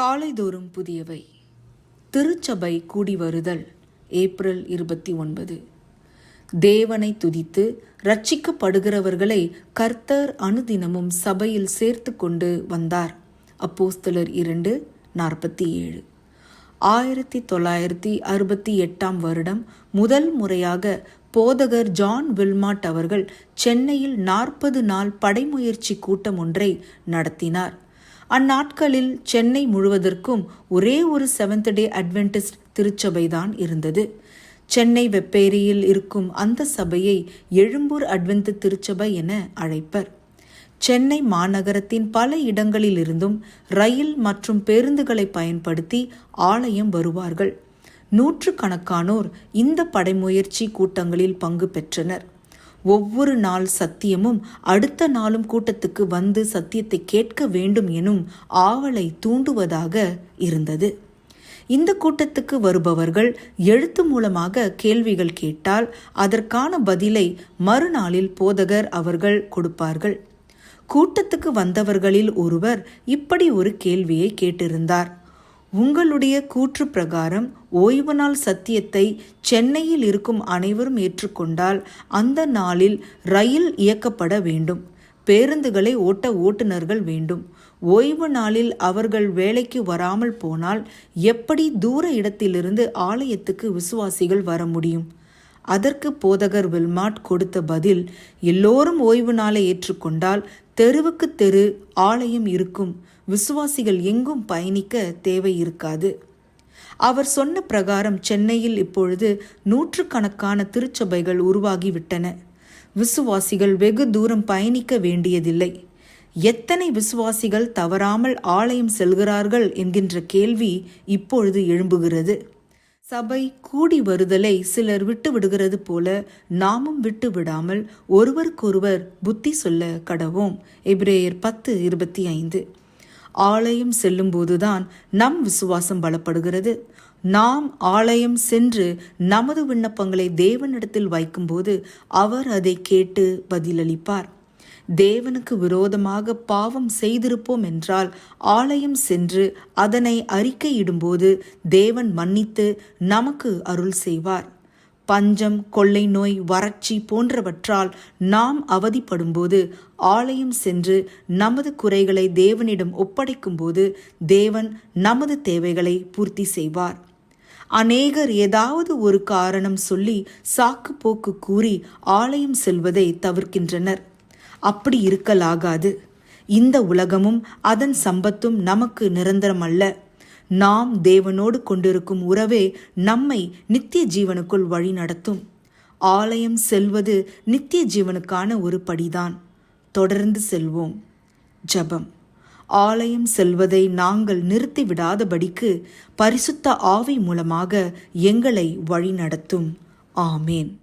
காலைதோறும் புதியவை. திருச்சபை கூடி வருதல் ஏப்ரல் இருபத்தி ஒன்பது. தேவனை துதித்து ரட்சிக்கப்படுகிறவர்களை கர்த்தர் அனுதினமும் சபையில் சேர்த்து கொண்டு வந்தார். அப்போஸ்தலர் இரண்டு நாற்பத்தி ஏழு. ஆயிரத்தி தொள்ளாயிரத்தி அறுபத்தி எட்டாம் வருடம் முதல் முறையாக போதகர் ஜான் வில்மாட் அவர்கள் சென்னையில் நாற்பது நாள் படைமுயற்சி கூட்டம் ஒன்றை நடத்தினார். அந்நாட்களில் சென்னை முழுவதற்கும் ஒரே ஒரு செவன்த் டே அட்வென்டிஸ்ட் திருச்சபைதான் இருந்தது. சென்னை வெப்பேரியில் இருக்கும் அந்த சபையை எழும்பூர் அட்வென்த் திருச்சபை என அழைப்பர். சென்னை மாநகரத்தின் பல இடங்களிலிருந்தும் ரயில் மற்றும் பேருந்துகளை பயன்படுத்தி ஆலயம் வருவார்கள். நூற்றுக்கணக்கானோர் இந்த படைமுயற்சி கூட்டங்களில் பங்கு பெற்றனர். ஒவ்வொரு நாள் சத்தியமும் அடுத்த நாளும் கூட்டத்துக்கு வந்து சத்தியத்தை கேட்க வேண்டும் எனும் ஆவலை தூண்டுவதாக இருந்தது. இந்த கூட்டத்துக்கு வருபவர்கள் எழுத்து மூலமாக கேள்விகள் கேட்டால் அதற்கான பதிலை மறுநாளில் போதகர் அவர்கள் கொடுப்பார்கள். கூட்டத்துக்கு வந்தவர்களில் ஒருவர் இப்படி ஒரு கேள்வியை கேட்டிருந்தார். உங்களுடைய கூற்று பிரகாரம் ஓய்வு நாள் சத்தியத்தை சென்னையில் இருக்கும் அனைவரும் ஏற்றுக்கொண்டால் அந்த நாளில் ரயில் இயக்கப்பட வேண்டும். பேருந்துகளை ஓட்ட ஓட்டுநர்கள் வேண்டும். ஓய்வு நாளில் அவர்கள் வேலைக்கு வராமல் போனால் எப்படி தூர இடத்திலிருந்து ஆலயத்துக்கு விசுவாசிகள் வர முடியும்? அதற்கு போதகர் வில்மாட் கொடுத்த பதில் எல்லோரும் ஓய்வு நாளை ஏற்றுக்கொண்டால் தெருவுக்கு தெரு ஆலயம் இருக்கும். விசுவாசிகள் எங்கும் பயணிக்க தேவை இருக்காது. அவர் சொன்ன பிரகாரம் சென்னையில் இப்பொழுது நூற்றுக்கணக்கான திருச்சபைகள் உருவாகிவிட்டன. விசுவாசிகள் வெகு தூரம் பயணிக்க வேண்டியதில்லை. எத்தனை விசுவாசிகள் தவறாமல் ஆலயம் செல்கிறார்கள் என்கின்ற கேள்வி இப்பொழுது எழும்புகிறது. சபை கூடி வருதலை சிலர் விட்டு விடுகிறது போல நாமும் விட்டு விடாமல் ஒருவருக்கொருவர் புத்தி சொல்ல கடவோம். எபிரேயர் பத்து இருபத்தி ஐந்து. ஆலயம் செல்லும்போதுதான் நம் விசுவாசம் பலப்படுகிறது. நாம் ஆலயம் சென்று நமது விண்ணப்பங்களை தேவனிடத்தில் வைக்கும்போது அவர் அதை கேட்டு பதிலளிப்பார். தேவனுக்கு விரோதமாக பாவம் செய்திருப்போம் என்றால் ஆலயம் சென்று அதனை அறிக்கையிடும்போது தேவன் மன்னித்து நமக்கு அருள் செய்வார். பஞ்சம் கொள்ளை நோய் வறட்சி போன்றவற்றால் நாம் அவதிப்படும்போது ஆலயம் சென்று நமது குறைகளை தேவனிடம் ஒப்படைக்கும்போது தேவன் நமது தேவைகளை பூர்த்தி செய்வார். அநேகர் ஏதாவது ஒரு காரணம் சொல்லி சாக்கு போக்கு கூறி ஆலயம் செல்வதை தவிர்க்கின்றனர். அப்படி இருக்கலாகாது இந்த உலகமும் அதன் சம்பத்தும் நமக்கு நிரந்தரம் அல்ல நாம் தேவனோடு கொண்டிருக்கும் உறவே நம்மை நித்திய ஜீவனுக்குள் வழி நடத்தும். ஆலயம் செல்வது நித்திய ஜீவனுக்கான ஒரு படிதான். தொடர்ந்து செல்வோம். ஜபம். ஆலயம் செல்வதை நாங்கள் நிறுத்திவிடாதபடிக்கு பரிசுத்த ஆவி மூலமாக எங்களை வழிநடத்தும் ஆமேன்.